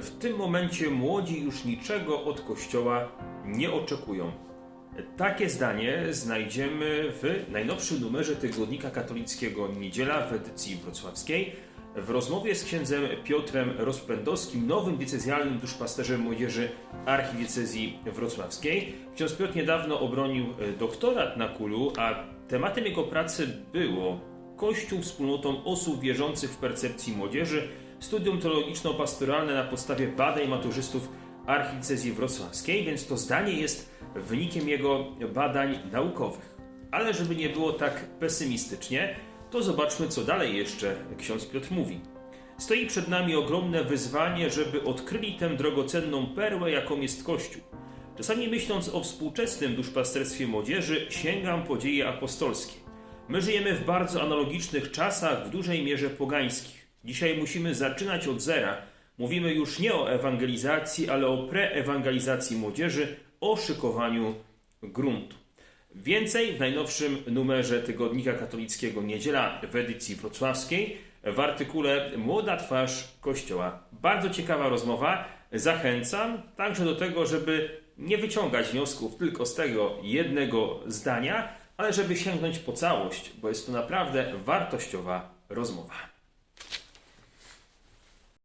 W tym momencie młodzi już niczego od Kościoła nie oczekują. Takie zdanie znajdziemy w najnowszym numerze tygodnika katolickiego Niedziela w edycji wrocławskiej. W rozmowie z księdzem Piotrem Rozpędowskim, nowym diecezjalnym duszpasterzem młodzieży archidiecezji wrocławskiej. Ksiądz Piotr niedawno obronił doktorat na Kulu, a tematem jego pracy było Kościół wspólnotą osób wierzących w percepcji młodzieży, studium teologiczno-pastoralne na podstawie badań maturzystów archidiecezji wrocławskiej, więc to zdanie jest wynikiem jego badań naukowych. Ale żeby nie było tak pesymistycznie, to zobaczmy, co dalej jeszcze ksiądz Piotr mówi. Stoi przed nami ogromne wyzwanie, żeby odkryli tę drogocenną perłę, jaką jest Kościół. Czasami myśląc o współczesnym duszpasterstwie młodzieży, sięgam po dzieje apostolskie. My żyjemy w bardzo analogicznych czasach, w dużej mierze pogańskich. Dzisiaj musimy zaczynać od zera. Mówimy już nie o ewangelizacji, ale o preewangelizacji młodzieży, o szykowaniu gruntu. Więcej w najnowszym numerze tygodnika katolickiego Niedziela w edycji wrocławskiej w artykule Młoda twarz Kościoła. Bardzo ciekawa rozmowa. Zachęcam także do tego, żeby nie wyciągać wniosków tylko z tego jednego zdania, ale żeby sięgnąć po całość, bo jest to naprawdę wartościowa rozmowa.